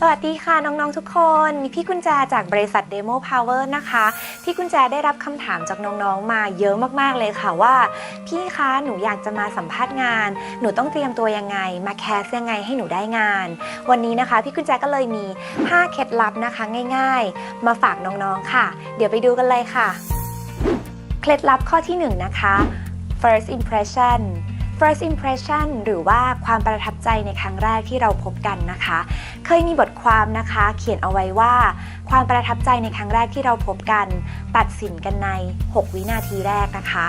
สวัสดีค่ะน้อง ๆ ทุกคน พี่กุญแจจากบริษัท Demo Power นะคะ พี่กุญแจได้รับคำถามจากน้องๆ มาเยอะมากๆเลยค่ะว่า พี่คะหนูอยากจะมาสัมภาษณ์งาน หนูต้องเตรียมตัวยังไง มาแคสยังไงให้หนูได้งาน วันนี้นะคะ พี่กุญแจก็เลยมี 5 เคล็ดลับนะคะง่าย ๆ มาฝากน้องๆ ค่ะ เดี๋ยวไปดูกันเลยค่ะ เคล็ดลับข้อที่ 1 นะคะ first impression first impression หรือว่าความประทับใจในครั้งแรกที่เราพบกันนะคะ เคยมีบทความนะคะ เขียนเอาไว้ว่า ความประทับใจในครั้งแรกที่เราพบกัน ตัดสินกันใน 6 วินาทีแรกนะคะ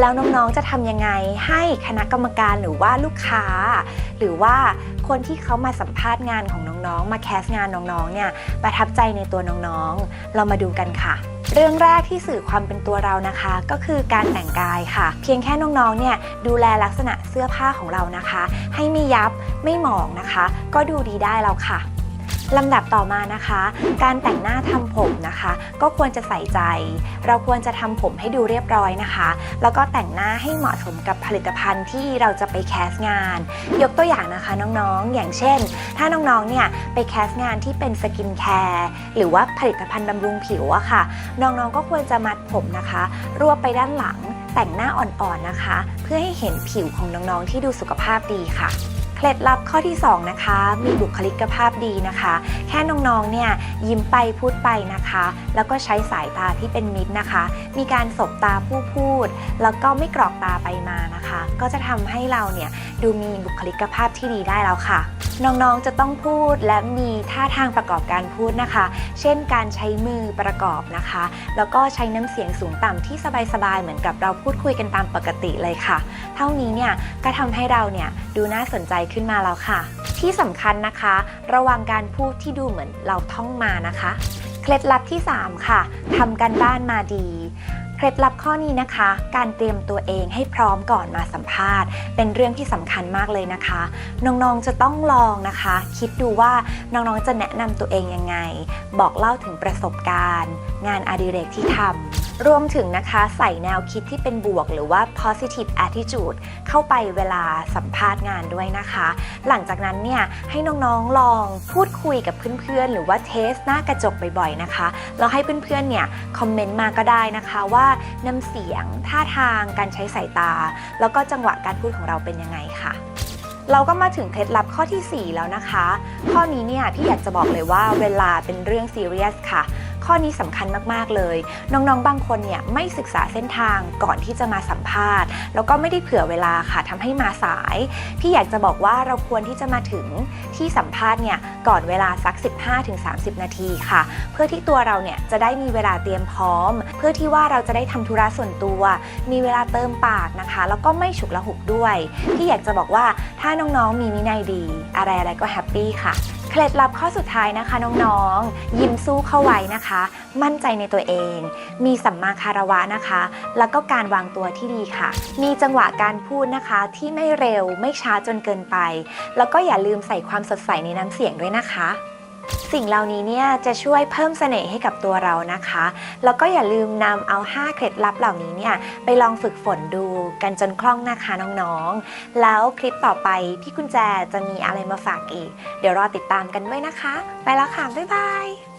แล้วน้องๆจะทำยังไงให้คณะกรรมการหรือว่าลูกค้า หรือว่าคนที่เขามาสัมภาษณ์งานของน้องๆ มาแคสงานน้องๆเนี่ยประทับใจในตัวน้องๆ เรามาดูกันค่ะ เรื่องแรกที่สื่อความเป็นตัวเรานะคะ ก็คือการแต่งกายค่ะ เพียงแค่น้องๆเนี่ยดูแลลักษณะเสื้อผ้าของเรานะคะ ให้ไม่ยับไม่หมองนะคะ ก็ดูดีได้แล้วค่ะ ลำดับต่อมานะคะ การแต่งหน้าทำผมนะคะ ก็ควรจะใส่ใจ เราควรจะทำผมให้ดูเรียบร้อยนะคะ แล้วก็แต่งหน้าให้เหมาะสมกับผลิตภัณฑ์ที่เราจะไปแคสงาน ยกตัวอย่างนะคะน้องๆ อย่างเช่น ถ้าน้องๆ เนี่ยไปแคสงานที่เป็นสกินแคร์หรือว่าผลิตภัณฑ์บำรุงผิวอะค่ะ น้องๆ ก็ควรจะมัดผมนะคะ รวบไปด้านหลังแต่งหน้าอ่อนๆนะคะ เพื่อให้เห็นผิวของน้องๆ ที่ดูสุขภาพดีค่ะ เคล็ดลับข้อที่ 2 นะคะ มีบุคลิกภาพดีนะคะ แค่น้องๆ เนี่ยยิ้มไปพูดไปนะคะ แล้วก็ใช้สายตาที่เป็นมิตรนะคะ มีการสบตาผู้พูด แล้วก็ไม่กรอกตาไปมานะคะ ก็จะทำให้เราเนี่ยดูมีบุคลิกภาพที่ดีได้แล้วค่ะ น้องๆจะต้องพูดและมีท่าทางประกอบการพูดนะคะ เช่นการใช้มือประกอบนะคะ แล้วก็ใช้น้ำเสียงสูงต่ำที่สบายๆเหมือนกับเราพูดคุยกันตามปกติเลยค่ะ เท่านี้เนี่ยก็ทำให้เราเนี่ยดูน่าสนใจขึ้นมาแล้วค่ะ ที่สำคัญนะคะ ระวังการพูดที่ดูเหมือนเราท่องมานะคะ เคล็ดลับที่ 3 ค่ะทำกันบ้านมาดี ล็ดลับข้อนี้นะคะ การเตรียมตัวเองให้พร้อมก่อนมาสัมภาษณ์ เป็นเรื่องที่สำคัญมากเลยนะคะ น้องๆจะต้องลองนะคะ คิดดูว่าน้องๆจะแนะนำตัวเองยังไง บอกเล่าถึงประสบการณ์ งานอดิเรกที่ทำ รวมถึงนะคะใส่แนวคิดที่เป็นบวก หรือว่า positive attitude เข้าไปเวลาสัมภาษณ์งานด้วยนะคะ หลังจากนั้นเนี่ยให้น้องๆลองพูดคุยกับเพื่อนๆ หรือว่าเทสหน้ากระจกบ่อยๆนะคะแล้วให้เพื่อนๆเนี่ยคอมเมนต์มาก็ได้นะคะว่าน้ำเสียงท่าทางการใช้สายตา แล้วก็จังหวะการพูดของเราเป็นยังไงค่ะเราก็มาถึงเคล็ดลับข้อทีสี่ 4 แล้วนะคะ ข้อนี้เนี่ยพี่อยากจะบอกเลยว่าเวลาเป็นเรื่องซีเรียสค่ะ ข้อนี้สำคัญมากๆเลย น้องๆ บางคนเนี่ยไม่ศึกษาเส้นทางก่อนที่จะมาสัมภาษณ์ แล้วก็ไม่ได้เผื่อเวลาค่ะทำให้มาสาย พี่อยากจะบอกว่าเราควรที่จะมาถึงที่สัมภาษณ์เนี่ยก่อนเวลาสัก 15-30 นาทีค่ะ เพื่อที่ตัวเราเนี่ยจะได้มีเวลาเตรียมพร้อม เพื่อที่ว่าเราจะได้ทำธุระส่วนตัว มีเวลาเติมปากนะคะ แล้วก็ไม่ฉุกละหุกด้วย พี่อยากจะบอกว่าถ้าน้องๆมีวินัยดี อะไรๆก็แฮปปี้ค่ะ เคล็ดลับข้อสุดท้ายนะคะน้องๆ ยิ้มสู้เข้าไว้นะคะ มั่นใจในตัวเอง มีสัมมาคารวะนะคะ แล้วก็การวางตัวที่ดีค่ะ มีจังหวะการพูดนะคะที่ไม่เร็วไม่ช้าจนเกินไป แล้วก็อย่าลืมใส่ความสดใสในน้ำเสียงด้วยนะคะ สิ่งเหล่านี้เนี่ยจะช่วยเพิ่มเสน่ห์ให้กับตัวเรานะคะ แล้วก็อย่าลืมนำเอา 5 เคล็ดลับเหล่านี้เนี่ยไปลองฝึกฝนดูกันจนคล่องนะคะน้องๆ แล้วคลิปต่อไปพี่กุญแจจะมีอะไรมาฝากอีก เดี๋ยวรอติดตามกันด้วยนะคะ ไปแล้วค่ะ บ๊ายบาย